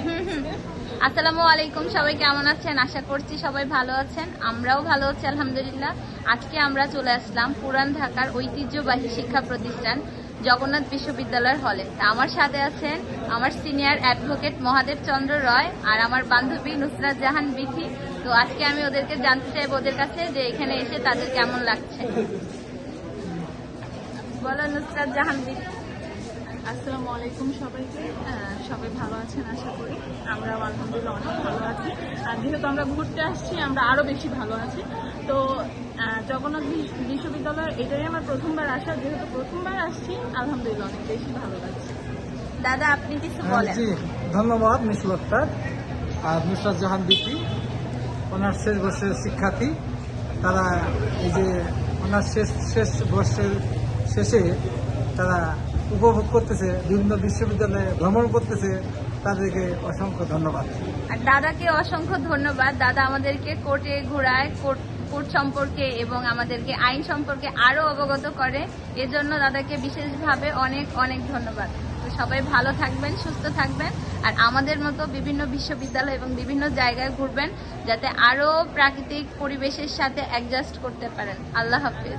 আসসালামু আলাইকুম, সবাই কেমন আছেন? আশা করছি সবাই ভালো আছেন। আমরাও ভালো আছি, আলহামদুলিল্লাহ। আজকে আমরা চলে আসলাম পুরান ঢাকার ঐতিহ্যবাহী শিক্ষা প্রতিষ্ঠান জগন্নাথ বিশ্ববিদ্যালয়ের হলে। তা আমার সাথে আছেন আমার সিনিয়র অ্যাডভোকেট মহাদেব চন্দ্র রয় আর আমার বান্ধবী নুসরাত জাহান বিথি। তো আজকে আমি ওদেরকে জানতে চাইব ওদের কাছে যে এখানে এসে তাদের কেমন লাগছে। বলো নুসরাত জাহান বিথি। আসসালামু আলাইকুম সবাইকে। সবাই ভালো আছেন আশা করি। আমরা আলহামদুলিল্লাহ অনেক ভালো আছি। আর যেহেতু আমরা ঘুরতে আসছি আমরা আরও বেশি ভালো আছি। তো জগন্নাথ বিশ- বিশ্ববিদ্যালয়ের এটাই আমার প্রথমবার আসা। যেহেতু প্রথমবার আসছি আলহামদুলিল্লাহ অনেক বেশি ভালো লাগছে। দাদা আপনি কিছু হ্যাঁ, বলেন? জি ধন্যবাদ মিস লক্তার আর নুসরাত জাহান বিপি ওনার শেষ বর্ষের শিক্ষার্থী। তারা এই যে ওনার শেষ শেষ বর্ষের শেষে তারা উপভোগ করতেছে, বিভিন্ন বিশ্ববিদ্যালয়ে ভ্রমণ করতেছে, তাদেরকে অসংখ্য ধন্যবাদ। আর দাদাকে অসংখ্য ধন্যবাদ। দাদা আমাদেরকে কোর্টে ঘোরায়, কোর্ট কোর্ট সম্পর্কে এবং আমাদেরকে আইন সম্পর্কে আরও অবগত করে। এজন্য দাদাকে বিশেষভাবে অনেক অনেক ধন্যবাদ। সবাই ভালো থাকবেন, সুস্থ থাকবেন আর আমাদের মতো বিভিন্ন বিশ্ববিদ্যালয় এবং বিভিন্ন জায়গায় ঘুরবেন যাতে আরও প্রাকৃতিক পরিবেশের সাথে অ্যাডজাস্ট করতে পারেন। আল্লাহ হাফিজ।